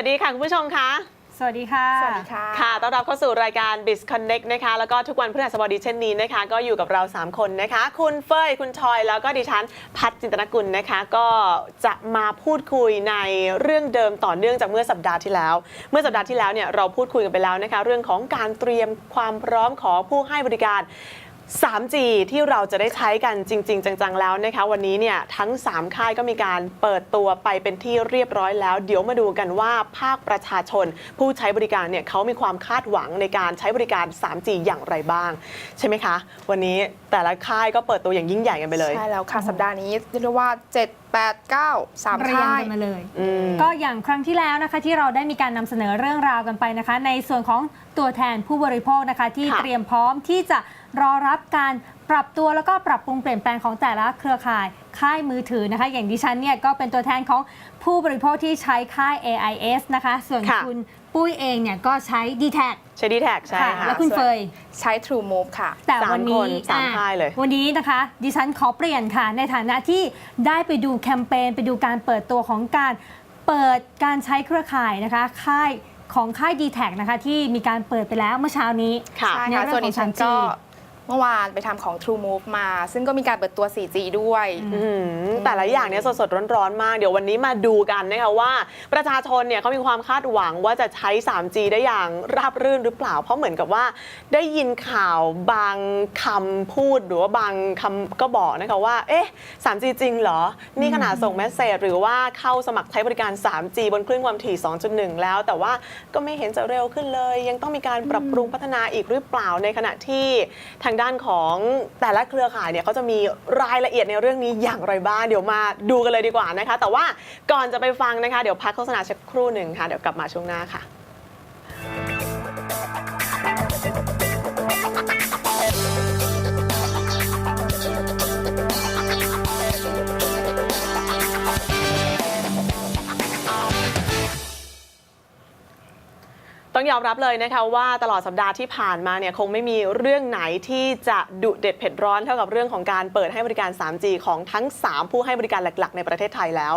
สวัสดีค่ะคุณผู้ชมคะสวัสดีค่ะ สวัสดีค่ะ ค่ะ ต้อนรับเข้าสู่รายการ b i z Connect นะคะ แล้วก็ทุกวันพฤหัสบดีเช่นนี้นะคะ ก็อยู่กับเรา 3 คนนะคะ คุณเฟยคุณชอย แล้วก็ดิฉันพัฒจินตนกุลนะคะ ก็จะมาพูดคุยในเรื่องเดิมต่อเนื่องจากเมื่อสัปดาห์ที่แล้ว เมื่อสัปดาห์ที่แล้วเนี่ยเราพูดคุยกันไปแล้วนะคะ เรื่องของการเตรียมความพร้อมของผู้ให้บริการ 3G ที่เราจะได้ใช้กันจริง ๆ จัง ๆ แล้วนะคะ วันนี้เนี่ยทั้ง 3 ค่ายก็มีการเปิดตัวไปเป็นที่เรียบร้อยแล้ว เดี๋ยวมาดูกันว่าภาคประชาชน ผู้ใช้บริการเนี่ยเขามีความคาดหวังในการใช้บริการ 3G อย่างไรบ้าง ใช่ไหมคะ วันนี้แต่ละค่ายก็เปิดตัวอย่างยิ่งใหญ่กันไปเลย ใช่แล้วค่ะ สัปดาห์นี้เรียกได้ว่า 7 8 9 3เรียงค่าย กันมาเลย อืม ก็อย่างครั้งที่แล้วนะคะที่เราได้มีการนำเสนอเรื่องราวกันไปนะคะ ในส่วนของตัวแทนผู้บริโภคนะคะ ที่ค่ะเตรียมพร้อมที่จะรอรับการ ปรับตัวแล้วก็ปรับปรุงเปลี่ยนแปลงของแต่ละเครือข่ายค่ายมือถือนะคะ อย่างดิฉันเนี่ยก็เป็นตัวแทนของผู้บริโภคที่ใช้ค่าย AIS นะคะ ส่วนค่ะ คุณปุ้ยเองเนี่ยก็ใช้ d t แท ใช้ดีแท็กใช่ค่ะค่ะแล้วคุณเฟย ใช้ True Move ค่ะแต่สามวันนี้คนสามอะค่ายเลย วันนี้นะคะ ดิฉันขอเปลี่ยนค่ะ ในฐานะที่ได้ไปดูแคมเปญไปดูการเปิดตัวของการเปิดการใช้เครือข่ายนะคะ ค่ายของค่าย d t แทนะคะ ที่มีการเปิดไปแล้วเมื่อเช้านี้ค่ะ ใช่ในค่ะเรื่องส่วนของดิฉัน 3G ก็ เมื่อวานไปทำของ True Move มา ซึ่งก็มีการเปิดตัว 4G ด้วย อืมแต่ละอย่างเนี่ยสดๆ ร้อนๆ มาก เดี๋ยววันนี้มาดูกันนะคะว่า ประชาชนเนี่ยเขามีความคาดหวังว่าจะใช้ 3G ได้อย่างราบรื่นหรือเปล่า เพราะเหมือนกับว่าได้ยินข่าวบางคำพูดหรือว่าบางคำก็บอกนะคะว่า เอ๊ะ 3G จริงเหรอ นี่ขนาดส่งเมสเซจหรือว่าเข้าสมัครใช้บริการ 3G บนคลื่นความถี่ 2.1 แล้ว แต่ว่าก็ไม่เห็นจะเร็วขึ้นเลย ยังต้องมีการปรับปรุงพัฒนาอีกหรือเปล่าในขณะที่ทางด้านของแต่ละเครือข่ายเนี่ยเขาจะมีรายละเอียดในเรื่องนี้อย่างไรบ้างเดี๋ยวมาดูกันเลยดีกว่านะคะ แต่ว่าก่อนจะไปฟังนะคะ เดี๋ยวพักโฆษณาสักครู่หนึ่งค่ะเดี๋ยวกลับมาช่วงหน้าค่ะ ต้องยอมรับเลยนะคะว่าตลอดสัปดาห์ที่ผ่านมาเนี่ยคงไม่มีเรื่องไหนที่จะดุเด็ดเผ็ดร้อนเท่ากับเรื่องของการเปิดให้บริการ 3G ของทั้ง 3 ผู้ให้บริการหลัก ๆ ในประเทศไทยแล้ว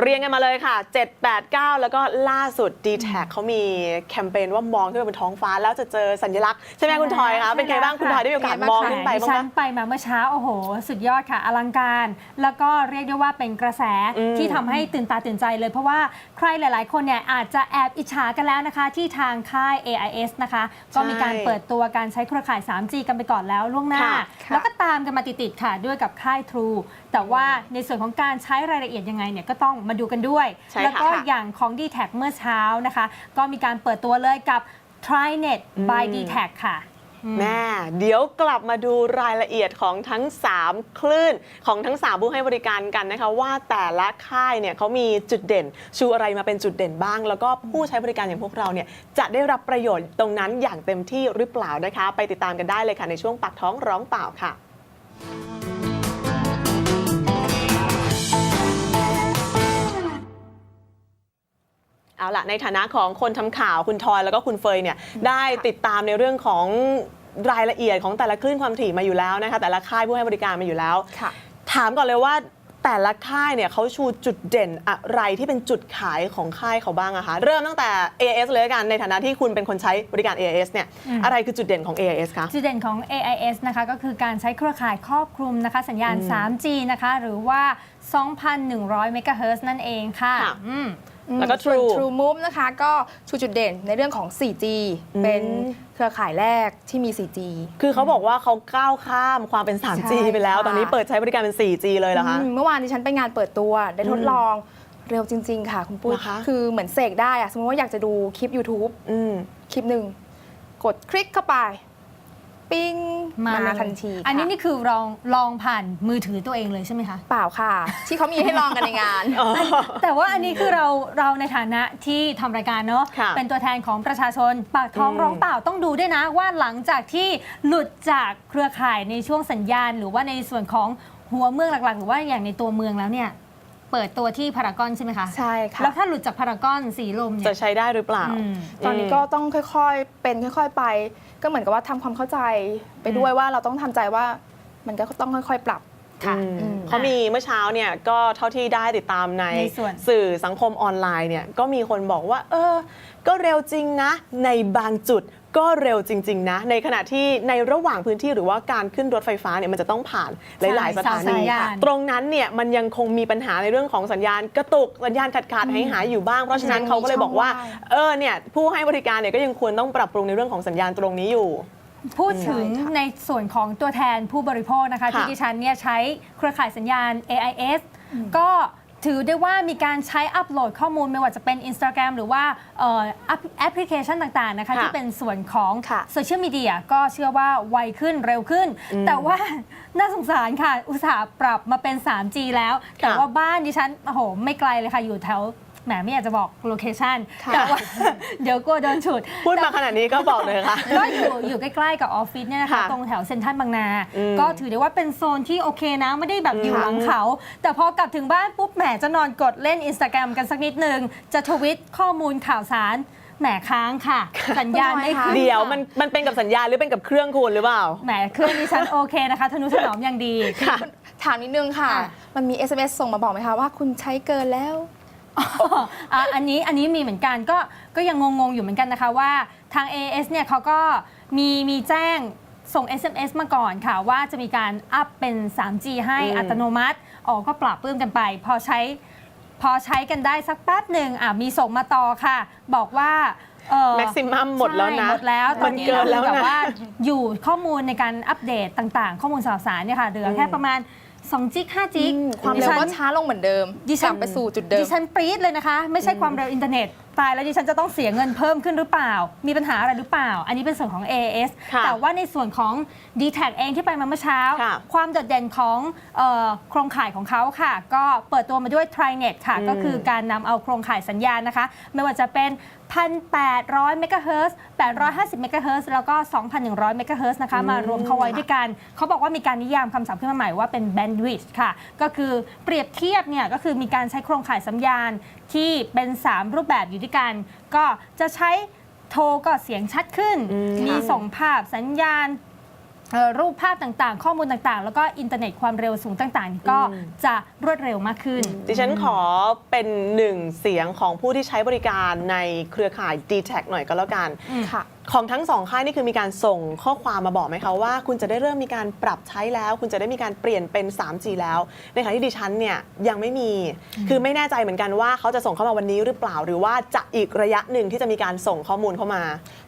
เรียงกันมาเลยค่ะ 7 8 9 แล้วก็ล่าสุด d t แทเขามีแคมเปญว่ามองขึ้นไปบนท้องฟ้า แล้วจะเจอสัญลักษณ์ใช่ไหมคุณทอยคะเป็นไงบ้างคุณทอยได้มีโอกาสมองขึ้นไปดิบ้างฉัไหมนไปมาเมื่อเช้าโอ้โห สุดยอดค่ะอลังการ แล้วก็เรียกได้ว่าเป็นกระแสอืมที่ทำให้ตื่นตาตื่นใจเลย เพราะว่าใครหลาย ๆ คนเนี่ยอาจจะแอบอิจฉากันแล้วนะคะที่ทางค่าย AIS นะคะ ก็มีการเปิดตัวการใช้เครือข่าย 3G กันไปก่อนแล้วล่วงหน้าค่ะค่ะแล้วก็ตามกันมาติดๆค่ะด้วยกับค่าย True แต่ว่าในส่วนของการใช้รายละเอียดยังไงเนี่ยก็ต้องมาดูกันด้วยใช่ค่ะแล้วก็อย่างของ d t แทเมื่อเช้านะคะ ก็มีการเปิดตัวเลยกับ TriNet by อืม d t แทค่ะอืม แม่เดี๋ยวกลับมาดูรายละเอียดของทั้ง 3 คลื่นของทั้ง 3 ผู้ให้บริการกันนะคะ ว่าแต่ละค่ายเนี่ยเขามีจุดเด่น ชูอะไรมาเป็นจุดเด่นบ้าง แล้วก็ผู้ใช้บริการอย่างพวกเราเนี่ยจะได้รับประโยชน์ตรงนั้นอย่างเต็มที่หรือเปล่านะคะ ไปติดตามกันได้เลยค่ะในช่วงปากท้องร้องเปล่าค่ะ เอาละในฐานะของคนทำข่าวคุณทอยแล้วก็คุณเฟยเนี่ยได้ติดตามในเรื่องของรายละเอียดของแต่ละคลื่นความถี่มาอยู่แล้วนะคะแต่ละค่ายผู้ให้บริการมาอยู่แล้วค่ะถามก่อนเลยว่าแต่ละค่ายเนี่ยเขาชูจุดเด่นอะไรที่เป็นจุดขายของค่ายเขาบ้างอะคะเริ่มตั้งแต่ AIS เลยละกันในฐานะที่คุณเป็นคนใช้บริการ AIS เนี่ยอืมอะไรคือจุดเด่นของ AIS คะจุดเด่นของ AIS นะคะก็คือการใช้เครือข่ายครอบคลุมนะคะ สัญญาณ 3G นะคะหรือว่า 2,100 เมกะเฮิรตซ์นั่นเองค่ะค่ะอืม แล้วก็ส่วน True True Move นะคะ ก็ชูจุดเด่นในเรื่องของ 4G อืม เป็นเครือข่ายแรกที่มี 4G คือเขาบอกว่าเขาก้าวข้ามความเป็น 3G ใช่ไปแล้ว ค่ะ ตอนนี้เปิดใช้บริการเป็น 4G เลยเหรอคะ อืมเมื่อวานที่ฉันไปงานเปิดตัวได้ทดลองเร็วจริง ๆ ค่ะ คุณปุ้ยเหรอคะ คือเหมือนเสกได้อะสมมติว่าอยากจะดูคลิป YouTube อืม คลิปหนึ่ง กดคลิกเข้าไป ปิ้งมามาเลยทันทีค่ะอันนี้นี่คือลองลองผ่านมือถือตัวเองเลยใช่ไหมคะ เปล่าค่ะ ที่เขามีให้ลองกันในงาน แต่ว่าอันนี้คือเราเราในฐานะที่ทำรายการเนาะค่ะเป็นตัวแทนของประชาชนปากท้องอืม ร้องเปล่าต้องดูด้วยนะว่าหลังจากที่หลุดจากเครือข่ายในช่วงสัญญาณ หรือว่าในส่วนของหัวเมืองหลักๆ หรือว่าอย่างในตัวเมืองแล้วเนี่ย เปิดตัวที่พารากอนใช่ไหมคะใช่ค่ะ แล้วถ้าหลุดจากพารากอนสีลมเนี่จะยใช้ได้หรือเปล่า อืม ตอนนี้ก็ต้องค่อยๆ เป็นค่อย ๆ ไป ก็เหมือนกับว่าทำความเข้าใจไปด้วยว่าเราต้องทำใจว่ามันก็ต้องค่อย ๆ ปรับ ค่ะอืมอืม เขามีเมื่อเช้าเนี่ยก็เท่าที่ได้ติดตามในในส่วน สื่อสังคมออนไลน์เนี่ยก็มีคนบอกว่า เออ ก็เร็วจริงนะ ในบางจุดก็เร็วจริง ๆ นะ ในขณะที่ในระหว่างพื้นที่หรือว่าการขึ้นรถไฟฟ้าเนี่ยมันจะต้องผ่านหลาย ๆ สถาสันีญญาณ ตรงนั้นเนี่ยมันยังคงมีปัญหาในเรื่องของสัญญาณกระตุกสัญญาณขาดขาดหายหายๆอยู่บ้างเพราะฉะนั้นยังมีเขาก็เลยบอกว่าช่องว่างเออเนี่ยผู้ให้บริการเนี่ยก็ยังควรต้องปรับปรุงในเรื่องของสัญญาณตรงนี้อยู่ พูดถึงใช่ค่ะในส่วนของตัวแทนผู้บริโภคนะคะค่ะที่ดิฉันเนี่ยใช้เครือข่ายสัญญาณ AIS ก็ถือได้ว่ามีการใช้อัปโหลดข้อมูลไม่ว่าจะเป็น Instagram หรือว่าเอ่อแอปแอปพลิเคชันต่างๆนะคะค่ะที่เป็นส่วนของค่ะโซเชียลมีเดียก็เชื่อว่าไวขึ้นเร็วขึ้น แต่ว่าน่าสงสารค่ะ อุตส่าห์ปรับมาเป็น 3G แล้ว แต่ว่าบ้านดิฉันโอ้โหไม่ไกลเลยค่ะ อยู่แถว แหมไม่อยากจะบอกโลเคชันค่ะ แต่ว่า เดี๋ยวกลัวโดนฉุด พูดมาขนาดนี้ก็บอกเลยค่ะ ก็อยู่อยู่ใกล้ๆกับออฟฟิศเนี่ยนะคะค่ะตรงแถวเซ็นทรัลบางนา อืมก็ถือได้ว่าเป็นโซนที่โอเคนะ ไม่ได้แบบอยู่ค่ะหลังเขา แต่พอกลับถึงบ้านปุ๊บแหมจะนอนกดเล่น Instagram กันสักนิดนึง จะทวิตข้อมูลข่าวสารแหมค้างค่ะ สัญญาณไม่ขึ้น เดี๋ยวค่ะมันมันเป็นกับสัญญาณหรือเป็นกับเครื่องคุณหรือเปล่า แหมเครื่องดิฉันโอเคนะคะทนุถนอมอย่างดี ค่ะ ถามนิดนึงค่ะค่ะ มันมี SMS ส่งมาบอกไหมคะว่าคุณใช้เกินแล้ว อะอันนี้อันนี้มีเหมือนกันก็ก็ยังงงๆอยู่เหมือนกันนะคะว่าทาง AS เนี่ยเขาก็มีมีแจ้งส่ง SMS มาก่อนค่ะ ว่าจะมีการอัพเป็น 3G ให้อืมอัตโนมัติอ๋อก็ปรับปลื้มกันไป พอใช้พอใช้กันได้สักแป๊บหนึ่งอะมีส่งมาต่อค่ะ บอกว่าเอ่อ แม็กซิมัมหมดแล้วนะ ใช่หมดแล้วตมัอนนนี้เกินแล้วแบบนะว่าอยู่ข้อมูลในการอัปเดตต่างๆ ข้อมูลข่าวสารเนี่ยค่ะเหลือแค่ประมาณ 2จิก5จิกความเร็วก็ช้าลงเหมือนเดิมดิฉักนลับไปสู่จุดเดิม ดิฉันปรี๊ดเลยนะคะ ไม่ใช่ความเร็วอินเทอร์เน็ต ตายแล้วดิฉันจะต้องเสียเงินเพิ่มขึ้นหรือเปล่า มีปัญหาอะไรหรือเปล่า อันนี้เป็นส่วนของ AAS ค่ะแต่ว่าในส่วนของ d t แทเองที่ไปมาเมื่อเช้า ค่ะความโดดเด่นของเอ่อโครงข่ายของเขาค่ะ ก็เปิดตัวมาด้วย TriNet ค่ะ อืม ก็คือการนำเอาโครงข่ายสัญญาณนะคะ ไม่ว่าจะเป็น 1,800 เมกะเฮิรตซ์850 เมกะเฮิรตซ์แล้วก็ 2,100 เมกะเฮิรตซ์นะคะ มารวมเข้าไว้ด้วยกัน เขาบอกว่ามีการนิยามคำศัพท์ขึ้นมาใหม่ว่าเป็น bandwidth ค่ะ ก็คือเปรียบเทียบเนี่ย ก็คือมีการใช้โครงข่ายสัญญาณที่เป็น 3 รูปแบบอยู่ด้วยกัน ก็จะใช้โทรก็เสียงชัดขึ้น อืมมีส่งภาพสัญญาณเอ่อรูปภาพต่างๆ ข้อมูลต่างๆ แล้วก็อินเทอร์เน็ตความเร็วสูงต่างๆ ก็จะรวดเร็วมากขึ้น ดิฉันขอเป็นหนึ่งเสียงของผู้ที่ใช้บริการในเครือข่าย d t แทหน่อยก็แล้วกันค่ะ ของทั้งสองค่ายนี่คือมีการส่งข้อความมาบอกไหมคะว่า คุณจะได้เริ่มมีการปรับใช้แล้ว คุณจะได้มีการเปลี่ยนเป็น 3G แล้วในขณะที่ดิฉันเนี่ยยังไม่มี คือไม่แน่ใจเหมือนกันว่าเขาจะส่งเข้ามาวันนี้หรือเปล่า หรือว่าจะอีกระยะหนึ่งที่จะมีการส่งข้อมูลเข้ามา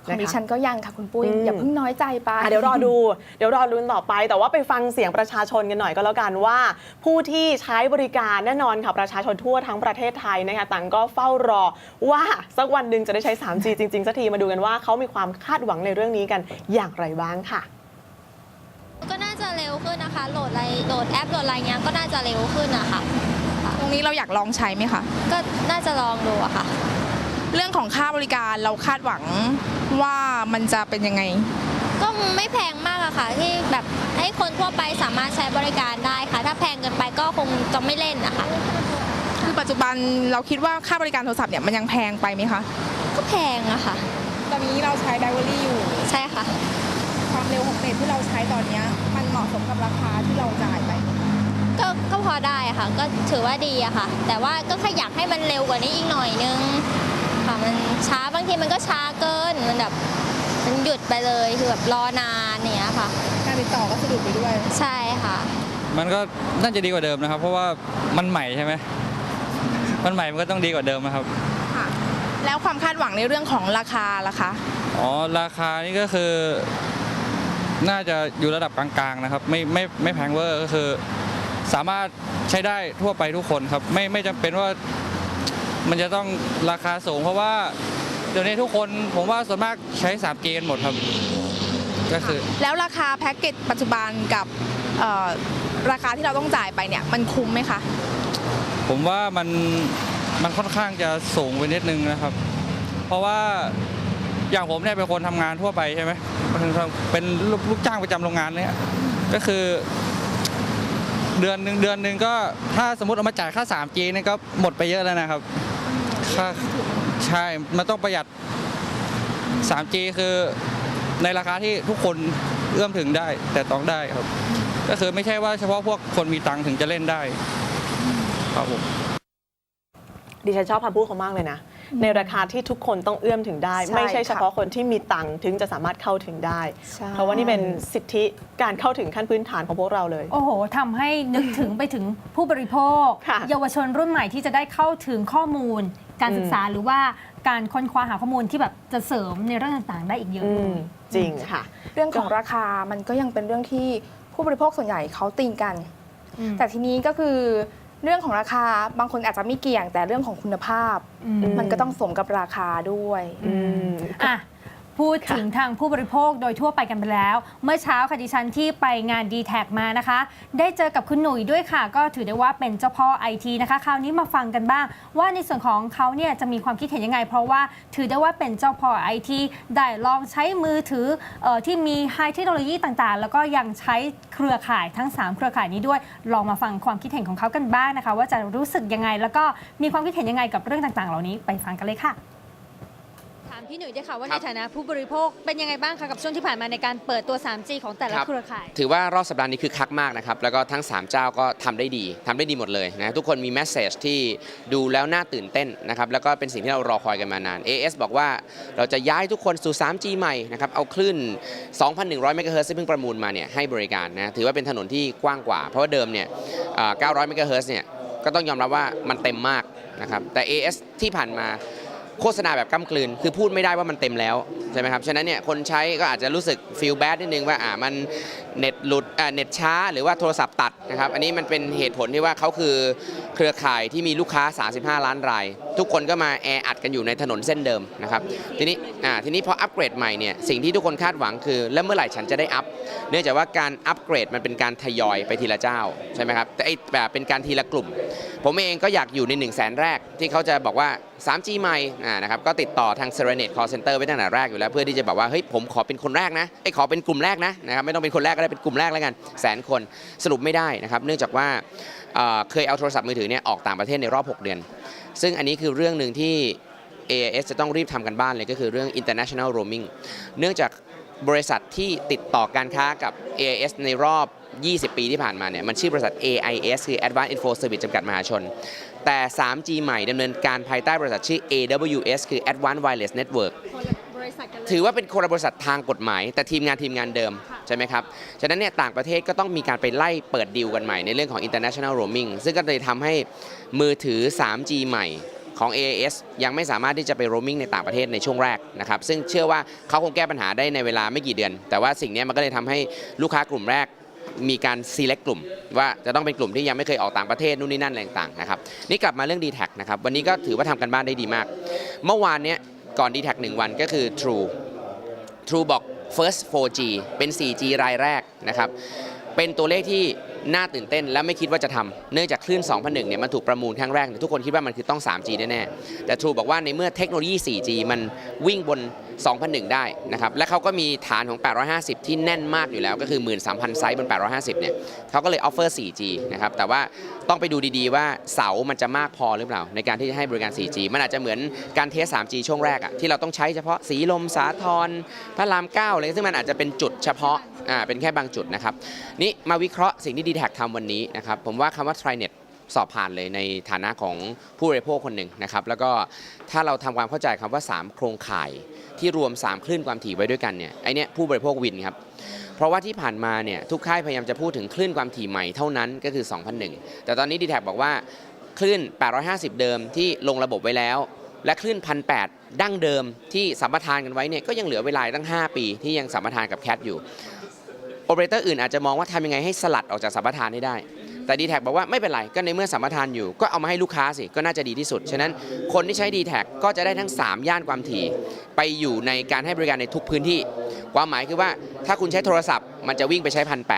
ของดิะคะฉันก็ยังค่ะคุณปุ้ยอืมอย่าเพิ่งน้อยใจไปอะเดี๋ยวรอดูเดี๋ยวรอลุ้นต่อไป แต่ว่าไปฟังเสียงประชาชนกันหน่อยก็แล้วกันว่า ผู้ที่ใช้บริการแน่นอนค่ะประชาชนทั่วทั้งประเทศไทยนะคะต่างก็เฝ้ารอว่าสักวันหนึ่งจะได้ใช้ 3G จริงๆสักทีมาดูกันว่าเขามีความคาดหวังในเรื่องนี้กันอย่างไรบ้างค่ะ ก็น่าจะเร็วขึ้นนะคะโหลดอะไรโหลดแอปโหลดอะไรเงี้ยก็น่าจะเร็วขึ้นอะค่ะ ตรงนี้เราอยากลองใช้ไหมคะ ก็น่าจะลองดูอะค่ะ เรื่องของค่าบริการเราคาดหวังว่ามันจะเป็นยังไง ก็ไม่แพงมากอะค่ะ ที่แบบให้คนทั่วไปสามารถใช้บริการได้ค่ะ ถ้าแพงเกินไปก็คงจะไม่เล่นอะค่ะ คือปัจจุบันเราคิดว่าค่าบริการโทรศัพท์เนี่ยมันยังแพงไปไหมคะ ก็แพงอะค่ะต อนนี้เราใช้แบตเตอรี่อยู่ ใช่ค่ะ ความเร็วของเน็ตที่เราใช้ตอนนี้มันเหมาะสมกับราคาที่เราจ่ายไปก็ก็พอได้อะค่ะ ก็ถือว่าดีอะค่ะ แต่ว่าก็แค่อยากให้มันเร็วกว่านี้อีกหน่อยนึงค่ะมันช้าบางทีมันก็ช้าเกินมันแบบมันหยุดไปเลยคือแบบรอนานอย่างเนี้ยค่ะ การติดต่อก็สะดวกไปด้วย ใช่ค่ะ มันก็น่าจะดีกว่าเดิมนะครับ เพราะว่ามันใหม่ใช่ไหมมันใหม่มันก็ต้องดีกว่าเดิมนะครับค่ะ แล้วความคาดหวังในเรื่องของราคาล่ะคะ อ๋อราคานี่ก็คือ น่าจะอยู่ระดับกลางๆนะครับ ไม่ไม่ไม่แพงเวอร์ก็คือ สามารถใช้ได้ทั่วไปทุกคนครับ ไม่ไม่จำเป็นว่ามันจะต้องราคาสูง เพราะว่าเดี๋ยวนี้ทุกคนผมว่าส่วนมากใช้ 3G กันหมดครับ ก็คือ แล้วราคาแพ็กเกจปัจจุบันกับเอ่อราคาที่เราต้องจ่ายไปเนี่ยมันคุ้มไหมคะ ผมว่ามัน มันค่อนข้างจะสูงไปนิดนึงนะครับ เพราะว่าอย่างผมเนี่ยเป็นคนทำงานทั่วไปใช่ไหมเป็นลูกลูกจ้างประจำโรงงานเนี่ยก็คือ เดือนหนึ่งเดือนหนึ่งก็ถ้าสมมติเอามาจ่ายค่า 3G เนี่ยก็หมดไปเยอะแล้วนะครับค่าใช่ มันต้องประหยัด 3G คือในราคาที่ทุกคนเอื้อมถึงได้ แต่ต้องได้ครับ ก็คือไม่ใช่ว่าเฉพาะพวกคนมีตังค์ถึงจะเล่นได้ครับผม ดิฉันชอบคำพูดเขามากเลยนะ ในราคาที่ทุกคนต้องเอื้อมถึงได้ ใช่ไม่ใช่ค่ะเฉพาะคนที่มีตังค์ถึงจะสามารถเข้าถึงได้ ใช่ เพราะว่านี่เป็นสิทธิการเข้าถึงขั้นพื้นฐานของพวกเราเลย โอ้โหทำให้นึกถึงไปถึงผู้บริโภค ค่ะ เยาวชนรุ่นใหม่ที่จะได้เข้าถึงข้อมูล การศึกษาหรือว่าการค้นคว้าหาข้อมูลที่แบบจะเสริมในเรื่องต่างๆ ได้อีกเยอะอืเลมย จริงค่ะ เรื่องของราคามันก็ยังเป็นเรื่องที่ผู้บริโภคส่วนใหญ่เขาติงกันอืมแต่ทีนี้ก็คือ เรื่องของราคาบางคนอาจจะไม่เกี่ยงแต่เรื่องของคุณภาพ อืม มันก็ต้องสมกับราคาด้วย อืม อะ พูดถึงทางผู้บริโภคโดยทั่วไปกันไปแล้ว เมื่อเช้าค่ะดิฉันที่ไปงาน d t แทมานะคะ ได้เจอกับคุณหนุ่ยด้วยค่ะ ก็ถือได้ว่าเป็นเจ้าพ่อไอทีนะคะ คราวนี้มาฟังกันบ้าง ว่าในส่วนของเขาเนี่ยจะมีความคิดเห็นยังไง เพราะว่าถือได้ว่าเป็นเจ้าพ่อไอทีได้ลองใช้มือถือออที่มีไฮเทคโนโลยีต่างๆ แล้วก็ยังใช้เครือข่ายทั้ง 3 เครือข่ายนี้ด้วย ลองมาฟังความคิดเห็นของเขากันบ้างนะคะ ว่าจะรู้สึกยังไง แล้วก็มีความคิดเห็นยังไงกับเรื่องต่างๆ เหล่านี้ไปฟังกันเลยค่ะามพี่หนุ่ยด้วยค่ะว่าคในรับฐานะผู้บริโภคเป็นยังไงบ้างคะกับช่วงที่ผ่านมาในการเปิดตัว 3G ของแต่ละครับเครือข่าย ถือว่ารอบสัปดาห์นี้คือคักมากนะครับ แล้วก็ทั้ง 3 เจ้าก็ทำได้ดีทำได้ดีหมดเลยนะทุกคนมีแมสเซจที่ดูแล้วน่าตื่นเต้นนะครับแล้วก็เป็นสิ่งที่เรารอคอยกันมานาน AS บอกว่าเราจะย้ายทุกคนสู่ 3G ใหม่นะครับเอาคลื่น 2,100 เมกะเฮิรตซ์ที่เพิ่งประมูลมาเนี่ยให้บริการนะถือว่าเป็นถนนที่กว้างกว่า เพราะว่าเดิมเนี่ยอ่า900 เมกะเฮิรตซ์เนี่ยก็ต้องยอมรับว่ามันเต็มมากนะครับแต่ AS ที่ผ่านมา โฆษณาแบบก้ากลืน คือพูดไม่ได้ว่ามันเต็มแล้วใช่ไหมครับ ฉะนั้นเนี่ยคนใช้ก็อาจจะรู้สึก feel bad นิดนึงว่าอ่ามันเน็ตหลุดอ่าเน็ตช้า หรือว่าโทรศัพท์ตัดนะครับ อันนี้มันเป็นเหตุผลที่ว่าเขาคือเครือข่ายที่มีลูกค้า 35 ล้านราย ทุกคนก็มาแออัดกันอยู่ในถนนเส้นเดิมนะครับ ทีนี้อ่าทีนี้พออัปเกรดใหม่เนี่ยสิ่งที่ทุกคนคาดหวังคือ แล้วเมื่อไหร่ฉันจะได้อัพ เนื่องจากว่าการอัปเกรดมันเป็นการทยอยไปทีละเจ้าใช่ไหมครับ แต่ไอแบบเป็นการทีละกลุ่ม ผมเองก็อยากอยู่ใน1นึ่งแสนแรกที่เขาจะบอกว่า 3G ใหม่อ่านะครับก็ติดต่อทาง s e r e n e t Call Center ไว้ตั้งแต่แรกอยู่แล้วเพื่อที่จะบอกว่าเฮ้ยผมขอเป็นคนแรกนะไอ้ขอเป็นกลุ่มแรกนะนะครับไม่ต้องเป็นคนแรกก็ได้เป็นกลุ่มแรกแล้วกันแสนคนสรุปไม่ได้นะครับเนื่องจากว่าเอ่อเคยเอาโทรศัพท์มือถือเนี่ยออกต่างประเทศในรอบ 6 เดือน ซึ่งอันนี้คือเรื่องหนึ่งที่ AIS จะต้องรีบทำกันบ้านเลยก็คือเรื่อง international roaming เนื่องจาก บริษัทที่ติดต่อการค้ากับ AIS ในรอบ 20 ปีที่ผ่านมาเนี่ยมันชื่อบริษัท AIS คือ Advanced Info Service จำกัดมหาชน แต่ 3G ใหม่ดำเนินการภายใต้บริษัทชื่อ AWS คือ Advanced Wireless Network ถือว่าเป็นคนละบริษัททางกฎหมาย แต่ทีมงานทีมงานเดิม ใช่ไหมครับ ฉะนั้นเนี่ยต่างประเทศก็ต้องมีการไปไล่เปิดดีลกันใหม่ในเรื่องของ international roaming ซึ่งก็เลยทำให้มือถือ 3G ใหม่ ของ AAS ยังไม่สามารถที่จะไป roaming ในต่างประเทศในช่วงแรกนะครับซึ่งเชื่อว่าเขาคงแก้ปัญหาได้ในเวลาไม่กี่เดือน แต่ว่าสิ่งนี้มันก็เลยทำให้ลูกค้ากลุ่มแรกมีการ select กลุ่ม ว่าจะต้องเป็นกลุ่มที่ยังไม่เคยออกต่างประเทศนู่นนี่นั่นอะไรต่างๆนะครับนี่กลับมาเรื่อง d t แทนะครับวันนี้ก็ถือว่าทำกันบ้านได้ดีมาก เมื่อวานเนี้ยก่อน d t แทหนึ่งวันก็คือ True True บอก first 4G เป็น 4G รายแรกนะครับเป็นตัวเลขที่ น่าตื่นเต้นและไม่คิดว่าจะทำเนื่องจากคลื่น 2001 เนี่ยมันถูกประมูลครั้งแรกทุกคนคิดว่ามันคือต้อง 3G แน่ๆแต่ True บอกว่าในเมื่อเทคโนโลยี 4G มันวิ่งบน 2001 ได้นะครับ และเขาก็มีฐานของ 850 ที่แน่นมากอยู่แล้ว ก็คือ 13,000 ไซส์บน 850 เนี่ยเขาก็เลย offer 4G นะครับ แต่ว่าต้องไปดูดีๆว่าเสามันจะมากพอหรือเปล่า ในการที่จะให้บริการ 4G มันอาจจะเหมือนการเทส 3G ช่วงแรกอะที่เราต้องใช้เฉพาะสีลมสาทรพระรามเก้าอะไรซึ่งมันอาจจะเป็นจุดเฉพาะอ่าเป็นแค่บางจุดนะครับนี่มาวิเคราะห์สิ่งที่ d t แทกทำวันนี้นะครับผมว่าคำว่า Trinet สอบผ่านเลยในฐานะของผู้บริโภคคนหนึ่งนะครับ แล้วก็ถ้าเราทำความเข้าใจคำว่า 3 โครงข่าย ที่รวม 3 คลื่นความถี่ไว้ด้วยกันเนี่ยไอเนี้ยผู้บริโภควินครับเพราะว่าที่ผ่านมาเนี่ยทุกค่ายพยายามจะพูดถึงคลื่นความถี่ใหม่เท่านั้นก็คือ 2001 แต่ตอนนี้ d t แท็บอกว่าคลื่น 850 เดิมที่ลงระบบไว้แล้ว และคลื่น 1,800 ดั้งเดิมที่สัมปทานกันไว้เนี่ยก็ยังเหลือเวลาตั้ง 5 ปี ที่ยังสัมปทานกับแคทอยู่โอเปอเรเตอร์อื่นอาจจะมองว่าทำยังไงให้สลัดออกจากสัมปทานให้ได้ แต่ d t แทบอกว่าไม่เป็นไร ก็ในเมื่อสัมปทานอยู่ ก็เอามาให้ลูกค้าสิ ก็น่าจะดีที่สุด ฉะนั้นคนที่ใช้ d t แทก็จะได้ทั้ง 3 ย่านความถี่ ไปอยู่ในการให้บริการในทุกพื้นที่ ความหมายคือว่าถ้าคุณใช้โทรศัพท์ มันจะวิ่งไปใช้พันแ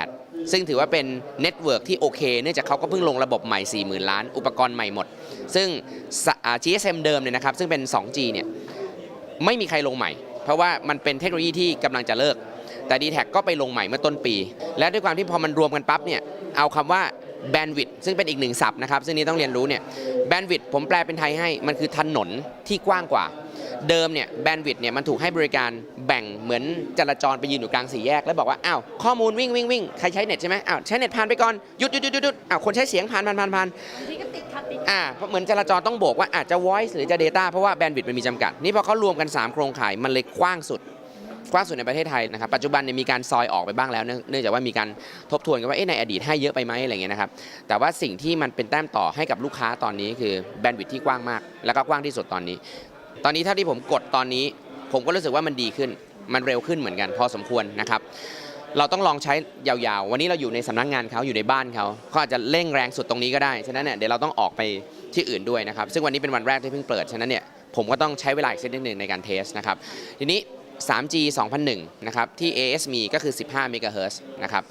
ซึ่งถือว่าเป็นเน็ตเวิร์กที่โอเค เนื่องจากเขาก็เพิ่งลงระบบใหม่ 40,000 ล้าน อุปกรณ์ใหม่หมด ซึ่ง GSM เดิมเนี่ยนะครับ ซึ่งเป็น 2G เนี่ยไม่มีใครลงใหม่ เพราะว่ามันเป็นเทคโนโลยีที่กำลังจะเลิก แต่ d t แทก็ไปลงใหม่เมื่อต้นปี และด้วยความที่พอมันรวมกันปั๊บเนี่ยเอาคำว่า แบนด์วิดซึ่งเป็นอีกหนึ่งศัพท์นะครับซึ่งนี้ต้องเรียนรู้เนี่ยแบนด์วิดผมแปลเป็นไทยให้มันคือถนนที่กว้างกว่า เดิมเนี่ยแบนด์วิดต์เนี่ยมันถูกให้บริการแบ่งเหมือนจราจรไปยืนอยู่กลางสี่แยก แล้วบอกว่าอ้าวข้อมูลวิ่งวิ่งวิ่งใครใช้เน็ตใช่ไหมอ้าวใช้เน็ตผ่านไปก่อนหยุดหยุดหยุดหยุดหยุดอ้าวคนใช้เสียงผ่านผ่านผ่านผ่านอ่าเพราะเหมือนจราจรต้องโบกว่าอาจจะ voice หรือจะ data เพราะว่าแบนด์วิดต์มันมีจำกัดนี่พอเขารวมกัน 3 โครงข่ายมันเลยกว้างสุด กว้างสุดในประเทศไทยนะครับปัจจุบันเนี่ยมีการซอยออกไปบ้างแล้ว เนื่องจากว่ามีการทบทวนกันว่าเอ๊ะในอดีตให้เยอะไปไหมอะไรเงี้ยนะครับแต่ว่าสิ่งที่มันเป็นแต้มต่อให้กับลูกค้าตอนนี้คือแบนด์วิดท์ที่กว้างมาก แล้วก็กว้างที่สุดตอนนี้ ตอนนี้เท่าที่ผมกดตอนนี้ ผมก็รู้สึกว่ามันดีขึ้น มันเร็วขึ้นเหมือนกันพอสมควรนะครับเราต้องลองใช้ยาวๆ วันนี้เราอยู่ในสำนักงานเขาอยู่ในบ้านเขาเขาอาจจะเร่งแรงสุดตรงนี้ก็ได้ ฉะนั้นเนี่ยเดี๋ยวเราต้องออกไปที่อื่นด้วยนะครับ ซึ่งวันนี้เป็นวันแรกที่เพิ่งเปิด ฉะนั้นเนี่ยผมก็ต้องใช้เวลาอีกสักนิดหนึ่งในการเทสนะครับ ทีนี้ 3G 2001นะครับที่ AS มีก็คือ 15 MHz นะครับ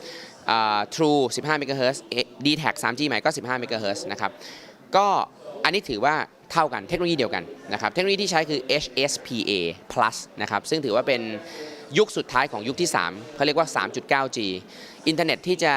True 15 MHz d t a c 3G ใหม่ก็ 15 MHz นะครับก็อันนี้ถือว่าเท่ากันเทคโนโลยีเดียวกันนะครับเทคโนโลยีที่ใช้คือ HSPA plus นะครับซึ่งถือว่าเป็นยุคสุดท้ายของยุคที่ 3เขาเรียกว่า 3.9G อินเทอร์เน็ตที่จะ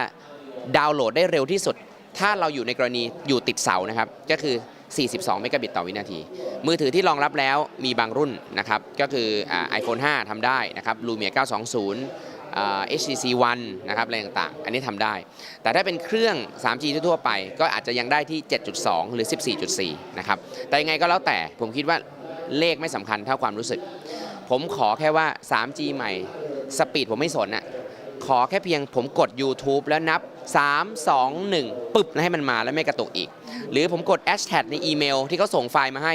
ดาวน์โหลดได้เร็วที่สุด ถ้าเราอยู่ในกรณีอยู่ติดเสานะครับก็คือ 42 เมกะบิตต่อวินาที มือถือที่รองรับแล้วมีบางรุ่นนะครับ ก็คืออ่า iPhone 5ทำได้นะครับ Lumia 920 HTC One นะครับอะไรต่างๆ อันนี้ทำได้ แต่ถ้าเป็นเครื่อง 3G ทั่วๆไป ก็อาจจะยังได้ที่ 7.2 หรือ 14.4 นะครับ แต่ยังไงก็แล้วแต่ผมคิดว่าเลขไม่สำคัญเท่าความรู้สึก ผมขอแค่ว่า 3G ใหม่ สปีดผมไม่สนอะ ขอแค่เพียงผมกด YouTube แล้วนับ 3 2 1ปึ๊บแล้วให้มันมาแล้วไม่กระตุกอีก หรือผมกด hashtag ในอีเมลที่เขาส่งไฟล์มาให้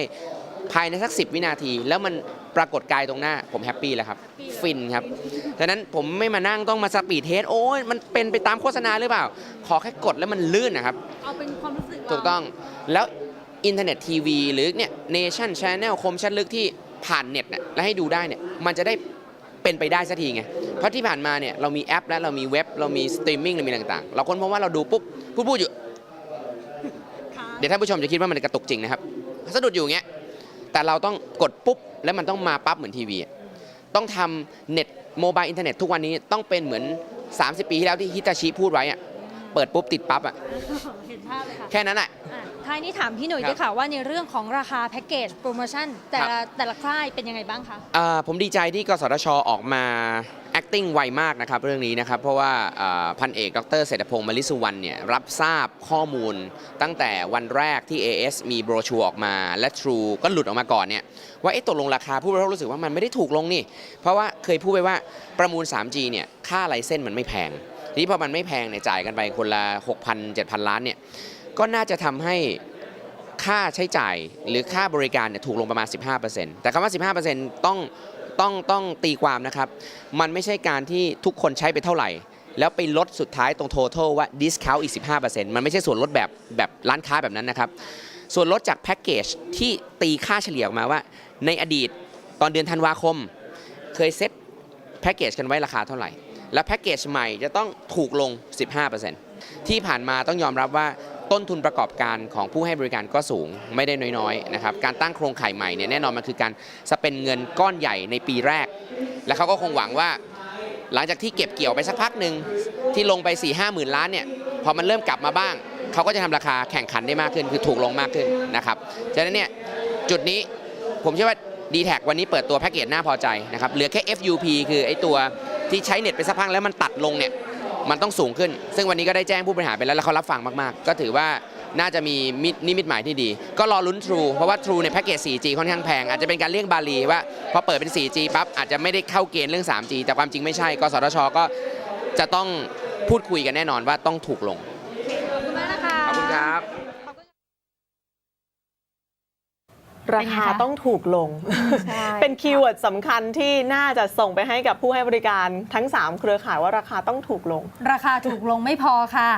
ภายในสัก 10 วินาที แล้วมันปรากฏกายตรงหน้าผมแฮปปี้แล้วครับ ฟินครับดังนั้นผมไม่มานั่งต้องมาสปีดเทส โอ้ยมันเป็นไปตามโฆษณาหรือเปล่า ขอแค่กดแล้วมันลื่นนะครับ เอาเป็นความรู้สึกถูกต้องแล้วอินเทอร์เน็ตทีวีหรือเนี่ยเนชั่นชแนลคมชัดลึกที่ผ่านเน็ตเนี่ยแล้วให้ดูได้เนี่ยมันจะได้ เป็นไปได้สักทีไง เพราะที่ผ่านมาเนี่ยเรามีแอปและเรามีเว็บเรามีสตรีมมิ่งเรามีต่างๆ เราค้นพบว่าเราดูปุ๊บพูดพูดอยู่ เดี๋ยวท่านผู้ชมจะคิดว่ามันกระตุกจริงนะครับสะดุดอยู่อย่างเงี้ยแต่เราต้องกดปุ๊บแล้วมันต้องมาปั๊บเหมือนทีวีอะต้องทำเน็ตโมบายอินเทอร์เน็ตทุกวันนี้ต้องเป็นเหมือน 30 ปีที่แล้วที่ฮิตาชิพูดไว้อะเปิดปุ๊บติดปั๊บอะเห็นภาพเลยค่ะแค่นั้นแหละอะ ท้ายนี้ถามพี่หนุ่ยครับ ด้วยค่ะว่าในเรื่องของราคาแพ็กเกจโปรโมชั่นแต่ละแต่ละค่ายเป็นยังไงบ้างคะ อ่าผมดีใจที่กสทชออกมา acting ไวมากนะครับเรื่องนี้นะครับ เพราะว่าอ่าพันเอกดรเศรษฐพงศ์มลิสุวรรณเนี่ยรับทราบข้อมูลตั้งแต่วันแรกที่ AS มีโบรชัวร์ออกมาและ True ก็หลุดออกมาก่อนเนี่ยว่าเอ๊ะตกลงราคาผู้บริโภครู้สึกว่ามันไม่ได้ถูกลงนี่ เพราะว่าเคยพูดไปว่าประมูล 3G เนี่ยค่าไลเส้นมันไม่แพง ทีนี้พอมันไม่แพงเนี่ยจ่ายกันไปคนละ 6,000 7,000 ล้านเนี่ย ก็น่าจะทำให้ค่าใช้จ่ายหรือค่าบริการเนี่ยถูกลงประมาณ 15%แต่คำว่า 15%ต้องต้องต้องตีความนะครับ มันไม่ใช่การที่ทุกคนใช้ไปเท่าไหร่ แล้วไปลดสุดท้ายตรง total ว่า discount อีก 15%มันไม่ใช่ส่วนลดแบบแบบร้านค้าแบบนั้นนะครับ ส่วนลดจากแพ็กเกจที่ตีค่าเฉลี่ยออกมาว่า ในอดีตตอนเดือนธันวาคม เคยเซ็ตแพ็กเกจกันไว้ราคาเท่าไหร่ และแพ็กเกจใหม่จะต้องถูกลง 15%ที่ผ่านมาต้องยอมรับว่า ต้นทุนประกอบการของผู้ให้บริการก็สูงไม่ได้น้อยๆนะครับการตั้งโครงข่ายใหม่เนี่ยแน่นอนมันคือการสเปนเงินก้อนใหญ่ในปีแรก และเขาก็คงหวังว่า หลังจากที่เก็บเกี่ยวไปสักพักหนึ่งที่ลงไป4 5หมื่นล้านเนี่ยพอมันเริ่มกลับมาบ้างเขาก็จะทำราคาแข่งขันได้มากขึ้นคือถูกลงมากขึ้นนะครับฉะนั้นเนี่ยจุดนี้ผมเชื่อว่า d t แท็วันนี้เปิดตัวแพ็กเกจน่าพอใจนะครับเหลือแค่ FUP คือไอ้ตัวที่ใช้เน็ตไปสักพักแล้วมันตัดลงเนี่ย มันต้องสูงขึ้น ซึ่งวันนี้ก็ได้แจ้งผู้บริหารไปแล้วแล้วเขารับฟังมากๆ ก็ถือว่าน่าจะมีมิตนิมิตหมายที่ดี ก็รอลุ้น True เพราะว่า True ในแพ็กเกจ 4G ค่อนข้างแพง อาจจะเป็นการเลี่ยงบาลีว่าพอเปิดเป็น 4G ปั๊บอาจจะไม่ได้เข้าเกณฑ์เรื่อง 3G แต่ความจริงไม่ใช่ กสทช ก็จะต้องพูดคุยกันแน่นอนว่าต้องถูกลง ขอบคุณมากนะคะ ขอบคุณครับ ราคาต้องถูกลงใช่เป็นคีย์เวิร์ดสำคัญที่น่าจะส่งไปให้กับผู้ให้บริการทั้ง 3 เครือข่ายว่าราคาต้องถูกลง ราคาถูกลงไม่พอค่ะ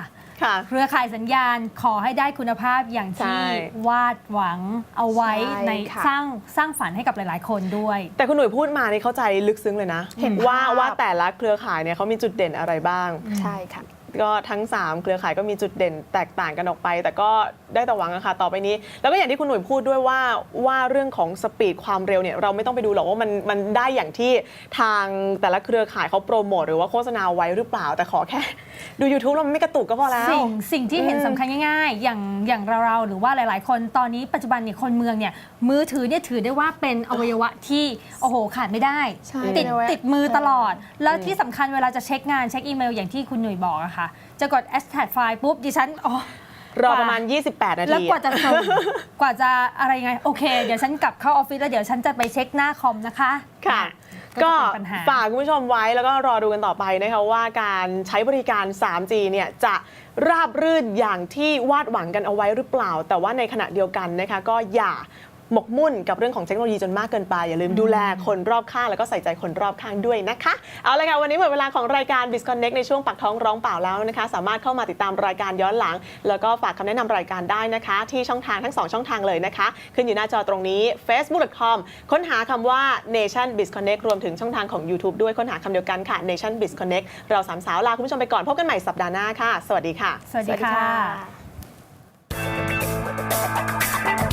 ค่ะเครือข่ายสัญญาณขอให้ได้คุณภาพอย่างใช่ที่วาดหวังเอาไว้ใช่ในค่ะสร้างสร้างฝันให้กับหลาย ๆ คนด้วย แต่คุณหนุ่ยพูดมานี่เข้าใจลึกซึ้งเลยนะ เห็นว่าภาพว่าแต่ละเครือข่ายเนี่ยเขามีจุดเด่นอะไรบ้าง ใช่ค่ะด ก็ทั้ง 3 เครือข่ายก็มีจุดเด่นแตกต่างกันออกไป แต่ก็ได้แต่หวังอะค่ะต่อไปนี้ แล้วก็อย่างที่คุณหนุ่ยพูดด้วยว่าว่าเรื่องของสปีดความเร็วเนี่ยเราไม่ต้องไปดูหรอกว่ามันมันได้อย่างที่ทางแต่ละเครือข่ายเขาโปรโมทหรือว่าโฆษณาไว้หรือเปล่าแต่ขอแค่ ดู YouTube แล้วมันไม่กระตุกก็พอแล้ว สิ่งสิ่งที่เห็นอืมสำคัญง่ายๆ อย่างอย่างเราๆหรือว่าหลาย ๆ คนตอนนี้ปัจจุบันเนี่ยคนเมืองเนี่ยมือถือเนี่ยถือได้ว่าเป็นอวัยวะที่โอ้โหขาดไม่ได้ ใช่ติดเป็นอวัยวะ ติดมือตลอด แล้วที่สำคัญเวลาจะเช็คงานเช็คอีเมลอย่างที่คุณหนุ่ยบอกอะค่ะ จะกด hashtag ไฟล์ปุ๊บดิฉันอ๋อ รอประมาณ 28 นาแล้วทีกว่าจะส่งกว่าจะอะไรไง โอเค เดี๋ยวฉันกลับเข้าออฟฟิศแล้วเดี๋ยวฉันจะไปเช็คหน้าคอมนะคะ ค่ะ ก็ก็จะเป็นปัญหาฝากคุณผู้ชมไว้แล้วก็รอดูกันต่อไปนะคะว่าการใช้บริการ 3G เนี่ยจะราบรื่นอย่างที่วาดหวังกันเอาไว้หรือเปล่า แต่ว่าในขณะเดียวกันนะคะก็อย่า หมกมุ่นกับเรื่องของเทคโนโลยีจนมากเกินไป อย่าลืมดูแลคนรอบข้าง แล้วก็ใส่ใจคนรอบข้างด้วยนะคะ เอาละค่ะ วันนี้หมดเวลาของรายการ Disconnect ในช่วงปักท้องร้องเปล่าแล้วนะคะ สามารถเข้ามาติดตามรายการย้อนหลัง แล้วก็ฝากคำแนะนำรายการได้นะคะ ที่ช่องทางทั้ง 2 ช่องทางเลยนะคะ ขึ้นอยู่หน้าจอตรงนี้ facebook.com ค้นหาคำว่า Nation Disconnect รวมถึงช่องทางของ YouTube ด้วยค้นหาคำเดียวกันค่ะ Nation Disconnect เราสามสาวลาคุณผู้ชมไปก่อนพบกันใหม่สัปดาห์หน้าค่ะ สวัสดีค่ะ สวัสดีค่ะสวัสดีค่ะ